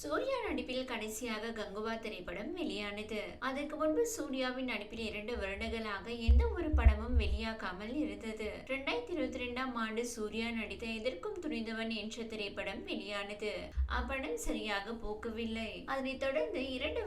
சூர்யா நடிப்பில் கடைசியாக கங்குவா திரைப்படம் வெளியானது. அதற்கு முன்பு சூர்யாவின் நடிப்பில் இரண்டு வருடங்களாக எந்த ஒரு படமும் வெளியாகாமல் இருந்தது. இரண்டாயிரத்தி இருபத்தி ரெண்டாம் ஆண்டு சூர்யா நடித்த எதற்கும் துணிந்தவன் என்ற திரைப்படம் வெளியானது. அப்படம் சரியாக போக்கவில்லை அதனைத் தொடர்ந்து இரண்டு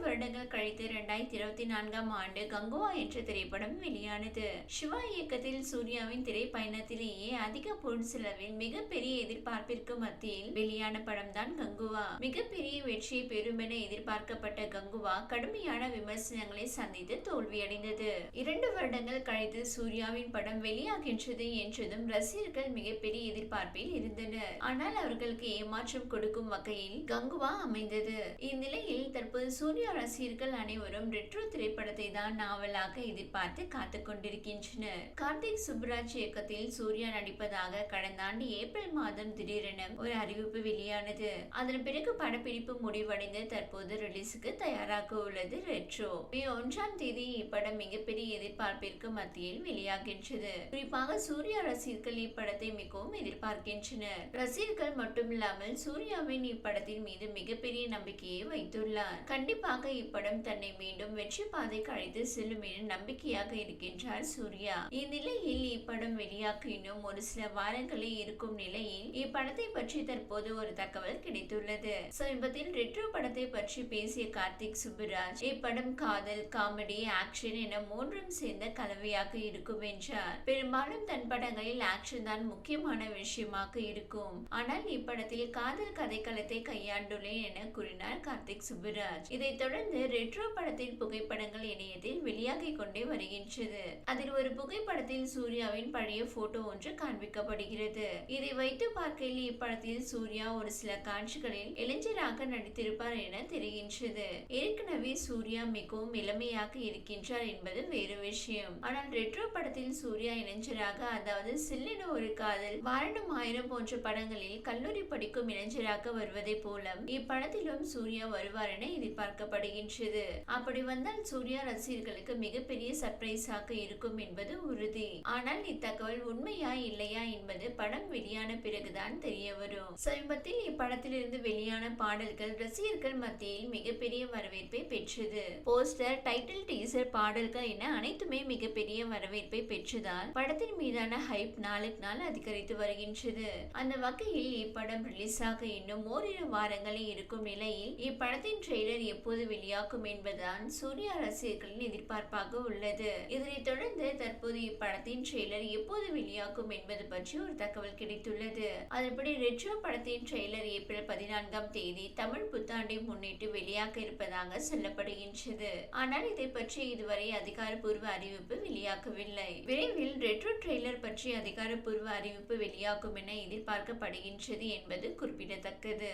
இரண்டாயிரத்தி இருபத்தி நான்காம் ஆண்டு கங்குவா என்ற திரைப்படம் வெளியானது. சிவா இயக்கத்தில் சூர்யாவின் திரைப்பயணத்திலேயே அதிக பொருட்செலவில் மிகப்பெரிய எதிர்பார்ப்பிற்கு மத்தியில் வெளியான படம்தான் கங்குவா. மிகப்பெரிய வெற்றியை பெறும் என எதிர்பார்க்கப்பட்ட கங்குவா கடுமையான விமர்சனங்களை சந்தித்து தோல்வியடைந்தது. இரண்டு வருடங்கள் கழித்து சூர்யாவின் படம் வெளியாகின்றது என்றதும் ரசிகர்கள் மிகப்பெரிய எதிர்பார்ப்பில் இருந்தனர். ஆனால் அவர்களுக்கு ஏமாற்றம் கொடுக்கும் வகையில் கங்குவா அமைந்தது. இந்நிலையில் தற்போது சூர்யா ரசிகர்கள் அனைவரும் ரெட்ரோ திரைப்படத்தை தான் நாவலாக எதிர்பார்த்து காத்து கொண்டிருக்கின்றனர். கார்த்திக் சுப்ராஜ் இயக்கத்தில் சூர்யா நடிப்பதாக கடந்த ஆண்டு ஏப்ரல் மாதம் திடீரென ஒரு அறிவிப்பு வெளியானது. அதன் பிறகு படப்பிடிப்பு முடிவடைந்து தற்போது ரிலீஸுக்கு தயாராக உள்ளது ரெட்ரோ மே ஒன்றாம் தேதி இப்படம் மிகப்பெரிய எதிர்பார்ப்பிற்கு மத்தியில் வெளியாகின்றது. குறிப்பாக சூர்யா ரசிகர்கள் இப்படத்தை மிகவும் எதிர்பார்க்கின்றனர். ரசிகர்கள் மட்டுமில்லாமல் சூர்யாவின் இப்படத்தின் மீது மிகப்பெரிய நம்பிக்கையை வைத்துள்ளார். கண்டிப்பாக இப்படம் தன்னை மீண்டும் வெற்றி பாதைக்கு அழைத்து செல்லும் என நம்பிக்கையாக இருக்கின்றார் சூர்யா. இந்நிலையில் இப்படம் வெளியாக இன்னும் ஒரு சில வாரங்களே இருக்கும் நிலையில் இப்படத்தை பற்றி தற்போது ஒரு தகவல் கிடைத்துள்ளது. சமீபத்தில் ரெட்ரோ படத்தை பற்றி பேசிய கார்த்திக் சுப்புராஜ் இப்படம் காதல் காமெடி ஆக்ஷன் என மூன்றும் சேர்ந்த கலவையாக இருக்கும் என்றார். பெரும்பாலும் தன் படங்களில் ஆக்ஷன் தான் முக்கியமான விஷயமாக இருக்கும். ஆனால் இப்படத்தில் காதல் கதைக்களத்தை கையாண்டுள்ளேன் என கூறினார் கார்த்திக் சுப்புராஜ். இதைத் தொடர்ந்து ரெட்ரோ படத்தின் புகைப்படங்கள் இணையத்தில் வெளியாகிக் கொண்டே வருகின்றது. அதில் ஒரு புகைப்படத்தில் சூர்யாவின் பழைய போட்டோ ஒன்று காண்பிக்கப்படுகிறது. இதை வைத்து பார்க்கையில் இப்படத்தில் சூர்யா ஒரு சில காட்சிகளில் இளைஞராக நடித்திருப்பார் என தெரிகின்றது. ஏற்கனவே சூர்யா மிகவும் இளமையாக இருக்கின்றார் என்பது வேறு விஷயம். ஆனால் ரெட்ரோ படத்தில் சூர்யா இளைஞராக அதாவது சில்லென ஒரு காதல் வாரணம் ஆயிரம் போன்ற படங்களில் கல்லூரி படிக்கும் இளைஞராக வருவதை போல இப்படத்திலும் சூர்யா வருவார் என எதிர்பார்க்கப்படுகின்றது. அப்படி வந்தால் சூர்யா ரசிகர்களுக்கு மிகப்பெரிய சர்ப்ரைஸாக இருக்கும் என்பது உறுதி. ஆனால் இத்தகவல் உண்மையா இல்லையா என்பது படம் வெளியான பிறகுதான் தெரிய வரும். சமீபத்தில் இப்படத்திலிருந்து வெளியான பாடல்கள் ரசிகர்கள் மத்தியில் மிகப்பெரிய வரவேற்பை பெற்றது. போஸ்டர் டைட்டில் டீசர் பாடல்கள் என அனைத்துமே மிகப்பெரிய வரவேற்பை பெற்றதால் படத்தின் மீதான ஹைப் நாளுக்கு நாள் அதிகரித்து வருகின்றது. அந்த வகையில் இப்படம் ரிலீஸ் ஆக இன்னும் ஓரிரு வாரங்களே இருக்கும் நிலையில் இப்படத்தின் ட்ரெய்லர் எப்போது வெளியாகும் என்பதுதான் சூர்யா ரசிகர்களின் எதிர்பார்ப்பு. எதிர்பார்ப்பாக உள்ளது. இதனைத் தொடர்ந்து தற்போது இப்படத்தின் ட்ரெய்லர் எப்போது வெளியாகும் என்பது பற்றி ஒரு தகவல் கிடைத்துள்ளது. அதன்படி ரெட்ரோ படத்தின் ட்ரெய்லர் ஏப்ரல் பதினான்காம் தேதி தமிழ் புத்தாண்டை முன்னிட்டு வெளியாக இருப்பதாக சொல்லப்படுகின்றது. ஆனால் இதை பற்றி இதுவரை அதிகாரப்பூர்வ அறிவிப்பு வெளியாகவில்லை. விரைவில் ரெட்ரோ ட்ரெய்லர் பற்றி அதிகாரப்பூர்வ அறிவிப்பு வெளியாகும் என எதிர்பார்க்கப்படுகின்றது என்பது குறிப்பிடத்தக்கது.